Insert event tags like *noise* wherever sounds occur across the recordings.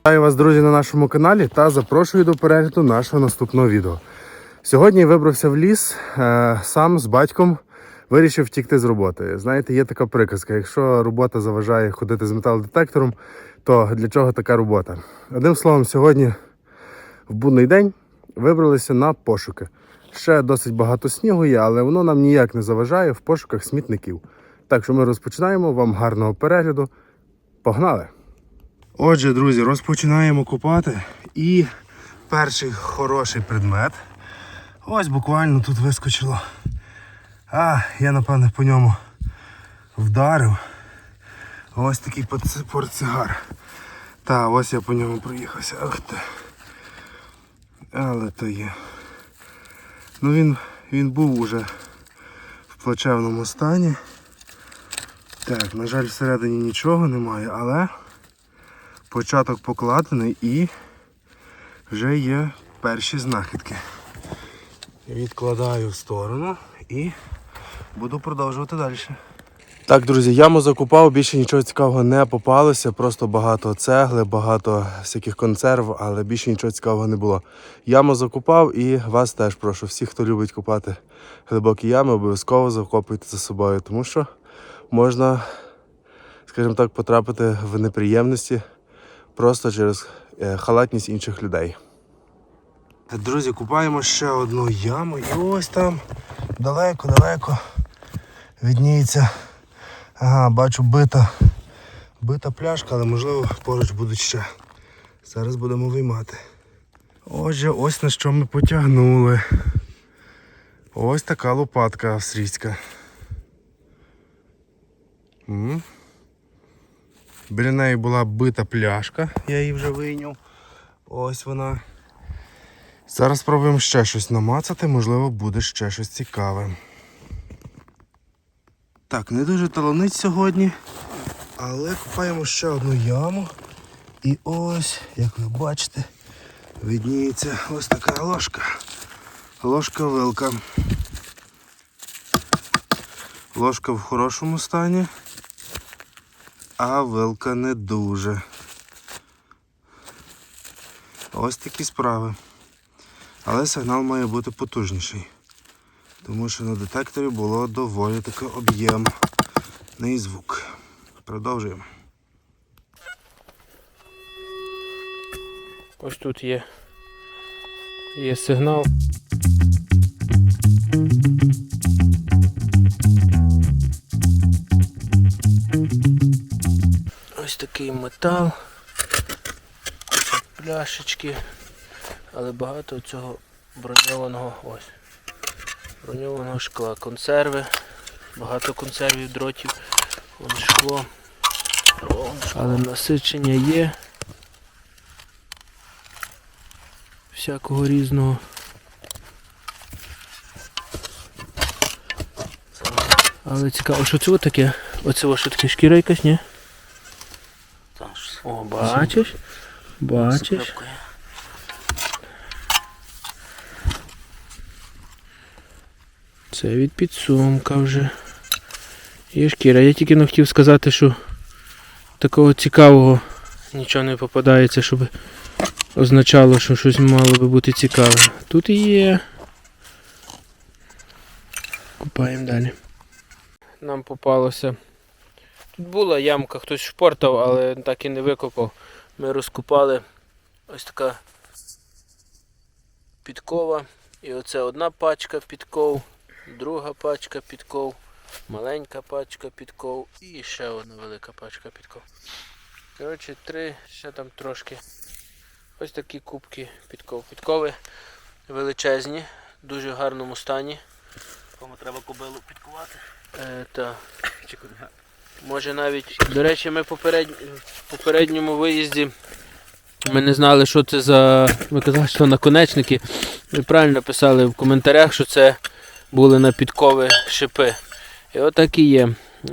Вітаю вас, друзі, на нашому каналі та запрошую до перегляду нашого наступного відео. Сьогодні вибрався в ліс е, сам з батьком. Вирішив втікти з роботи. Знаєте, є така приказка: якщо робота заважає ходити з металодетектором, то для чого така робота? Одним словом, сьогодні в будний день вибралися на пошуки. Ще досить багато снігу є, але воно нам ніяк не заважає в пошуках смітників. Так що ми розпочинаємо. Вам гарного перегляду. Погнали! Отже, друзі, розпочинаємо купати. І перший хороший предмет. Ось буквально тут вискочило. А, я напевне по ньому вдарив. Ось такий портсигар. Та, ось я по ньому проїхався. Ах ти. Але то є. Ну він, він був уже в плачевному стані. Так, на жаль, всередині нічого немає, але початок покладений і вже є перші знахідки. Відкладаю в сторону і буду продовжувати далі. Так, друзі, яму закупав, більше нічого цікавого не попалося, просто багато цегли, багато всяких консерв, але більше нічого цікавого не було. Яму закупав і вас теж прошу, всіх, хто любить купати глибокі ями, обов'язково закопуйте за собою, тому що можна, скажімо так, потрапити в неприємності просто через е, халатність інших людей. Друзі, купаємо ще одну яму і ось там далеко-далеко відніється. Ага, бачу бита, бита пляшка, але можливо поруч будуть ще. Зараз будемо виймати. Отже, ось на що ми потягнули. Ось така лопатка австрійська. М. Біля неї була бита пляшка, я її вже вийняв. Ось вона. Зараз спробуємо ще щось намацати, можливо, буде ще щось цікаве. Так, не дуже таланить сьогодні, але купаємо ще одну яму. І ось, як ви бачите, видніється ось така ложка. Ложка вилка. Ложка в хорошому стані, а вилка не дуже. Ось такі справи. Але сигнал має бути потужніший. Тому що на детекторі було доволі таки об'ємний звук. Продовжуємо. Ось тут є, є сигнал. Такий метал, пляшечки, але багато цього броньованого ось. Броньованого шкла. Консерви, багато консервів, дротів, вон шкло. Але насичення є. всякого різного. Але цікаво, що це таке? Оце ось таке шкіра якась, ні? О, бачиш? Бачиш? Це від підсумка вже. Є шкіра. Я тільки не хотів сказати, що такого цікавого нічого не попадається, щоб означало, що щось мало би бути цікаве. Тут і є. Купаємо далі. Нам попалося. Тут була ямка, хтось шпортав, але так і не викопав. Ми розкупали ось така підкова. І оце одна пачка підков, друга пачка підков, маленька пачка підков і ще одна велика пачка підков. Коротше, три, ще там трошки. Ось такі кубки підков. Підкови величезні, в дуже гарному стані. Кому треба кобилу підкувати? Е, та. Чи куди? Може навіть. До речі, ми в попередньому виїзді ми не знали, що це за. Ми казали, що наконечники. Ви правильно писали в коментарях, що це були на підкови шипи. І отак і є.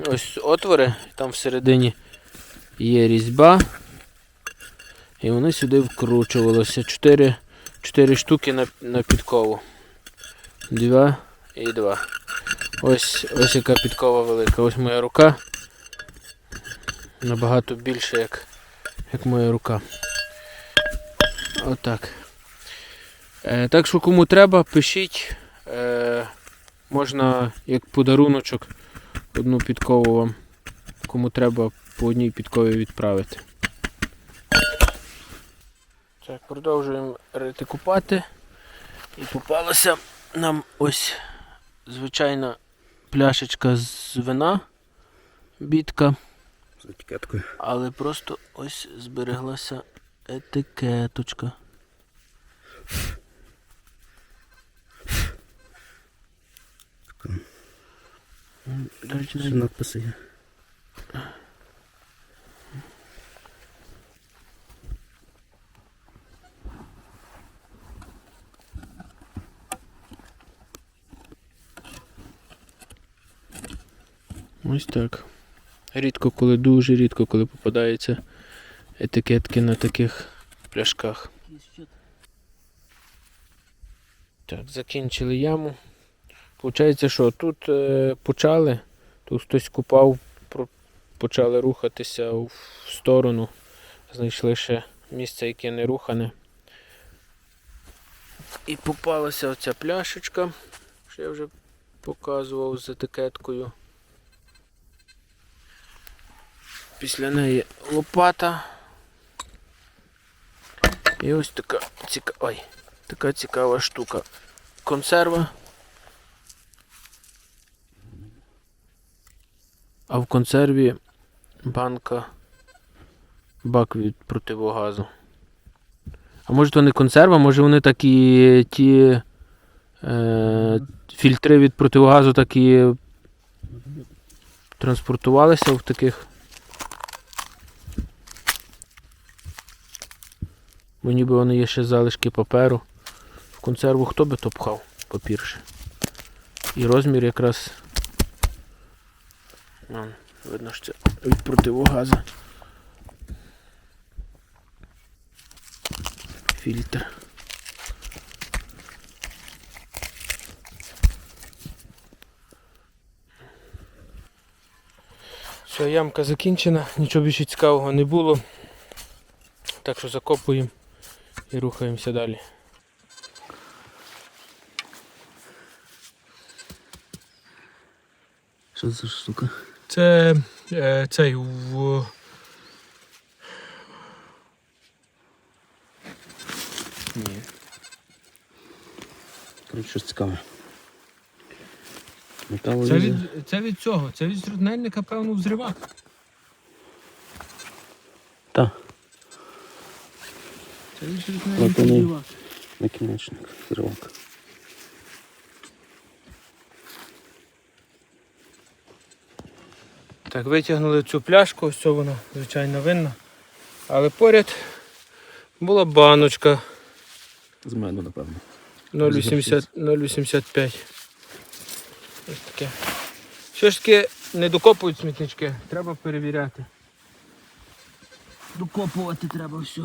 Ось отвори, там всередині є різьба. І вони сюди вкручувалися. Чотири, чотири штуки на, на підкову. Два і два. Ось, ось яка підкова велика. Ось моя рука. Набагато більше, як, як моя рука. Отак. Е, так що кому треба, пишіть. Е, можна як подаруночок одну підкову вам. Кому треба по одній підкові відправити. Так, продовжуємо рити купати. І попалася нам ось звичайна пляшечка з вина, бітка. З етикеткою. Але просто ось збереглася етикеточка. Ще навіть надписи є. Ось так. Рідко коли, дуже рідко, коли попадаються етикетки на таких пляшках. Так, закінчили яму. Получається, що тут е, почали, тут хтось купав, почали рухатися в сторону. Знайшли ще місце, яке не рухане. І попалася оця пляшечка, що я вже показував з етикеткою. Після неї лопата. І ось така ціка... Ой, така цікава штука. Консерва. А в консерві банка бак від противогазу. А може то не консерва, може вони такі ті е, фільтри від противогазу такі транспортувалися в таких Бо ніби вони є ще залишки паперу. В консерву хто би то пхав папірше. І розмір якраз. Вон, видно, що це від противогазу. Фільтр. Все, ямка закінчена, нічого більше цікавого не було. Так що закопуємо і рухаємося далі. Що це за штука? Це е, цей в. Ні. Коротше, щось цікаве. Метал Це від, це від цього, це від зруднельника, певно, взривак. Взривак. накінечник, зривок. Так, витягнули цю пляшку, ось це вона, звичайно, винна. Але поряд була баночка З меду, напевно. 0,85. Ось таке. Що ж таки не докопують смітнички, треба перевіряти. Докопувати треба все.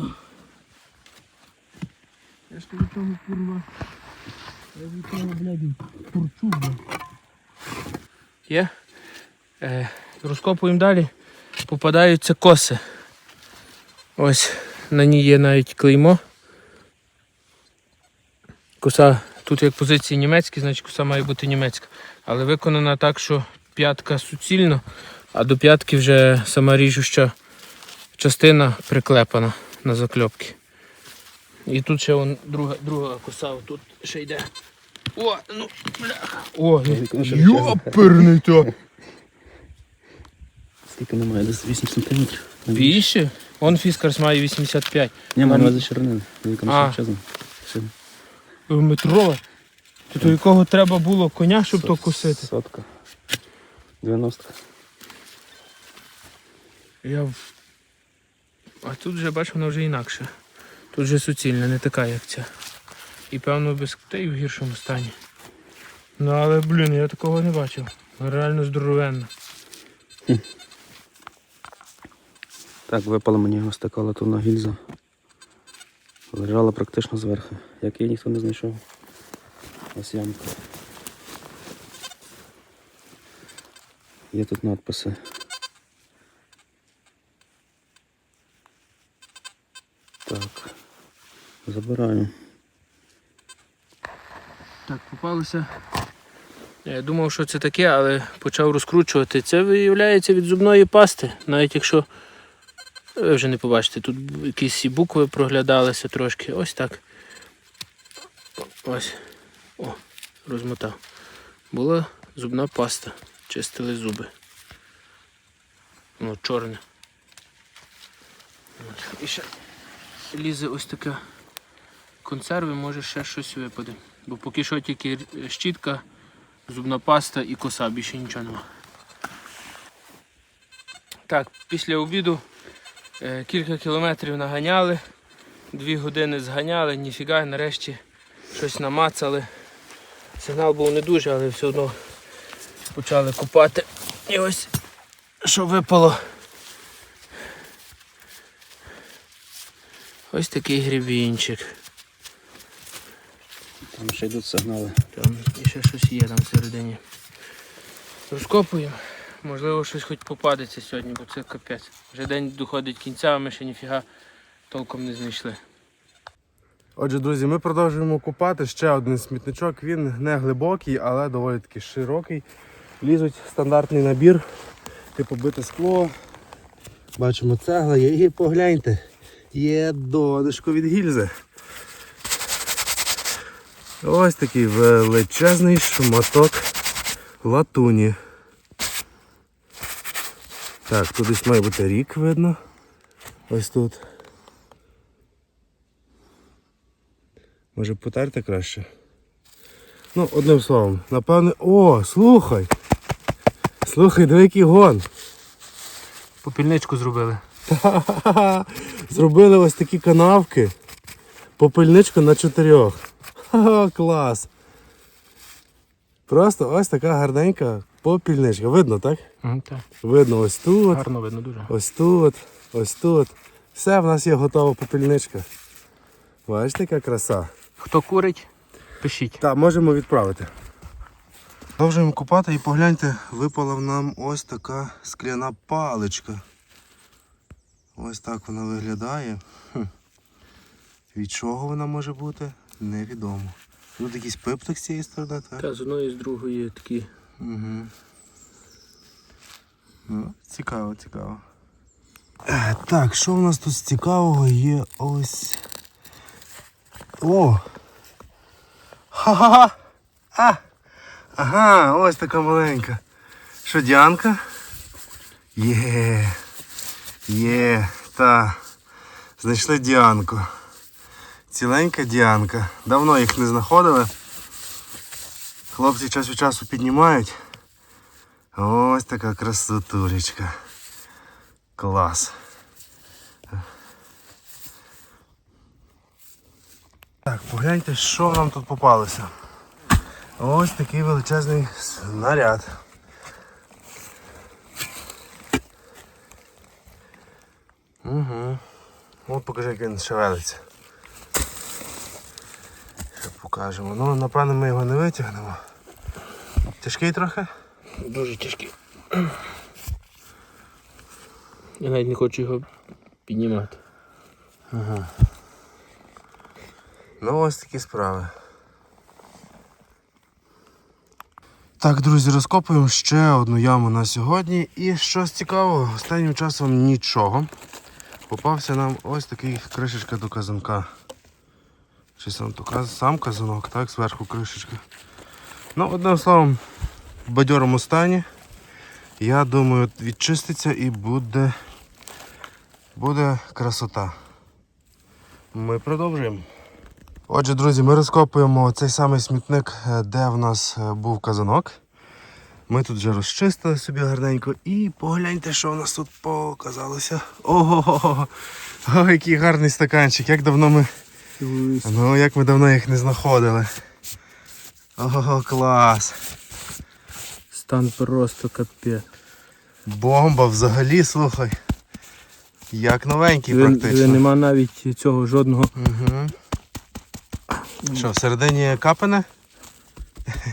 Я ж кажу, тому курва. Я від того, блядь, турчу, блядь. Є? Е, розкопуємо далі. Попадаються коси. Ось на ній є навіть клеймо. Коса тут як позиції німецькі, значить коса має бути німецька. Але виконана так, що п'ятка суцільно, а до п'ятки вже сама ріжуща частина приклепана на закльопки. І тут ще вон друга, друга коса, тут ще йде. О, ну, бляха. О, йоперний то. Скільки немає? Десь 8 сантиметрів. Більше? Он фіскарс має 85. Ні, маю на увазі ширини. Велика А. величезна. Все. То, то якого треба було коня, щоб то косити? Сотка. 90. Я... в- А тут вже бачу, вона вже інакше. Тут вже суцільна, не така, як ця. І певно без та й в гіршому стані. Ну але, блін, я такого не бачив. Реально здоровенна. Так, випала мені ось така латунна гільза. Лежала практично зверху. Як її ніхто не знайшов. Ось ямка. Є тут надписи. Так. Забираю. Так, попалося. Я думав, що це таке, але почав розкручувати. Це виявляється від зубної пасти. Навіть якщо ви вже не побачите, тут якісь букви проглядалися трошки. Ось так. Ось. О, розмотав. Була зубна паста. Чистили зуби. Ну, чорне. І ще лізе ось така консерви, може ще щось випаде. Бо поки що тільки щітка, зубна паста і коса, більше нічого нема. Так, після обіду е, кілька кілометрів наганяли, дві години зганяли, ніфіга, нарешті щось намацали. Сигнал був не дуже, але все одно почали купати. І ось що випало. Ось такий грібінчик. Там ще йдуть сигнали. Там і ще щось є там всередині. Розкопуємо. Можливо, щось хоч попадеться сьогодні, бо це капець. Вже день доходить кінця, а ми ще ніфіга толком не знайшли. Отже, друзі, ми продовжуємо купати ще один смітничок. Він не глибокий, але доволі таки широкий. Лізуть стандартний набір, типу бите скло. Бачимо цегла є і погляньте. Є донишко від гільзи. Ось такий величезний шматок латуні. Так, тут десь має бути рік видно. Ось тут. Може потерти краще? Ну, одним словом, напевне. О, слухай! Слухай, диви який гон. Попільничку зробили. *laughs* Зробили ось такі канавки. Попильничку на чотирьох. Ха-ха, клас. Просто ось така гарненька попільничка. Видно, так? так. Видно ось тут, Гарно видно дуже. ось тут, ось тут. Все, в нас є готова попільничка. Бачите, яка краса. Хто курить, пишіть. Так, можемо відправити. Продовжуємо купати і погляньте, випала в нам ось така скляна паличка. Ось так вона виглядає. Хм. Від чого вона може бути, невідомо. Тут якийсь пиптик з цієї сторони, так? Та з одної з другої такі. Угу. Ну, цікаво, цікаво. Е, Так, що в нас тут цікавого є ось. О! Ха-ха-ха! А! Ага, ось така маленька. Що, Діанка? Є. Є, та. Знайшли Діанку. Ціленька Діанка. Давно їх не знаходили. Хлопці час від часу піднімають. Ось така красотулечка. Клас. Так, погляньте, що нам тут попалося. Ось такий величезний снаряд. Угу. От покажи, як він шевелиться. Покажемо. Ну, напевно, ми його не витягнемо. Тяжкий трохи? Дуже тяжкі. Я навіть не хочу його піднімати. Ага. Ну, ось такі справи. Так, друзі, розкопуємо ще одну яму на сьогодні. І щось цікавого, останнім часом нічого. Попався нам ось такий кришечка до казанка. Чи сам, то сам казанок, так, зверху кришечка. Ну, одним словом, в бадьорому стані. Я думаю, відчиститься і буде, буде красота. Ми продовжуємо. Отже, друзі, ми розкопуємо цей самий смітник, е, де в нас е, був казанок. Ми тут вже розчистили собі гарненько і погляньте, що в нас тут показалося. Ого, який гарний стаканчик, як давно ми. Ну, як ми давно їх не знаходили. Ого, клас. Стан просто капець. Бомба взагалі, слухай. Як новенький практично. Нема навіть цього жодного. Угу. Що, всередині капане? *laughs*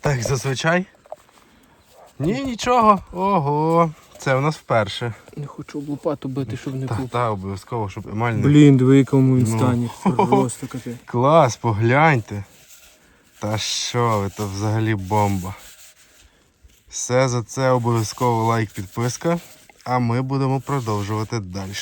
так, зазвичай. Ні, нічого. Ого. Це у нас вперше. Не хочу об лопату бити, щоб не Та, був. та, обов'язково, щоб емаль не Блін, диви, якому він Ну. стані. *laughs* Просто капець. Клас, погляньте. Та що ви, то взагалі бомба. Все за це обов'язково лайк, підписка, а ми будемо продовжувати далі.